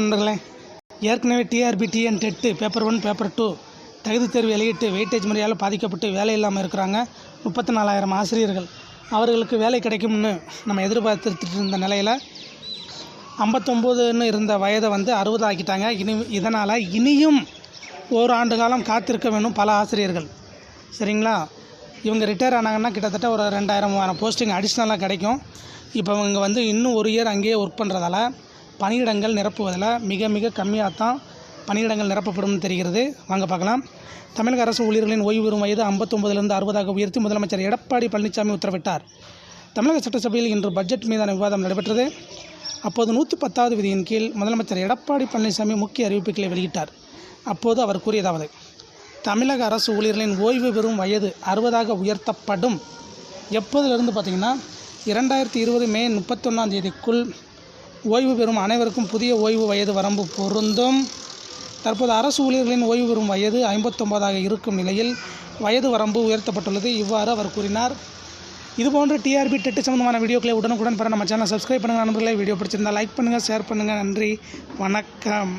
நண்பர்களே ஏற்கனவே TRB TN TET paper one paper two தகுதி தேர்வு வெளியிட்டு வெயிட்டேஜ் முறையால் பாதிக்கப்பட்டு வேலை இல்லாமல் இருக்கிறாங்க. முப்பத்தி நாலாயிரம் ஆசிரியர்கள். அவர்களுக்கு வேலை கிடைக்கும்னு நம்ம எதிர்பார்த்துட்டு இருந்த நிலையில் ஐம்பத்தொம்போதுன்னு இருந்த வயதை வந்து அறுபது ஆக்கிட்டாங்க. இனி இதனால் இனியும் ஓராண்டு காலம் காத்திருக்க வேணும் பல ஆசிரியர்கள். சரிங்களா? இவங்க ரிட்டையர் ஆனாங்கன்னா கிட்டத்தட்ட ஒரு ரெண்டாயிரம் மூவாயிரம் போஸ்டிங் அடிஷ்னலாக கிடைக்கும். இப்போ இவங்க வந்து இன்னும் ஒரு இயர் அங்கேயே ஒர்க் பண்ணுறதால பணியிடங்கள் நிரப்புவதில் மிக மிக கம்மியாக தான் பணியிடங்கள் நிரப்பப்படும் தெரிகிறது. வாங்க பார்க்கலாம். தமிழக அரசு ஊழியர்களின் ஓய்வு பெறும் வயது ஐம்பத்தொம்பதுலேருந்து அறுபதாக உயர்த்தி முதலமைச்சர் எடப்பாடி பழனிசாமி உத்தரவிட்டார். தமிழக சட்டசபையில் இன்று பட்ஜெட் மீதான விவாதம் நடைபெற்றது. அப்போது நூற்றி பத்தாவது விதியின் கீழ் முதலமைச்சர் எடப்பாடி பழனிசாமி முக்கிய அறிவிப்புகளை வெளியிட்டார். அப்போது அவர் கூறியதாவது தமிழக அரசு ஊழியர்களின் ஓய்வு பெறும் வயது அறுபதாக உயர்த்தப்படும். எப்போதிலிருந்து பார்த்திங்கன்னா இரண்டாயிரத்தி இருபது மே முப்பத்தொன்னாம் தேதிக்குள் ஓய்வு பெறும் அனைவருக்கும் புதிய ஓய்வு வயது வரம்பு பொருந்தும். தற்போது அரசு ஊழியர்களின் ஓய்வு பெறும் வயது ஐம்பத்தொன்பதாக இருக்கும் நிலையில் வயது வரம்பு உயர்த்தப்பட்டுள்ளது. இவ்வாறு அவர் கூறினார். இதுபோன்ற டிஆர்பி டெட்டு சம்பந்தமான வீடியோக்களை உடனுக்குடன் பெற நம்ம சேனல் சப்ஸ்கிரைப் பண்ணுங்கள் நண்பர்களே. வீடியோ பிடிச்சிருந்தால் லைக் பண்ணுங்கள் ஷேர் பண்ணுங்கள் நன்றி. வணக்கம்.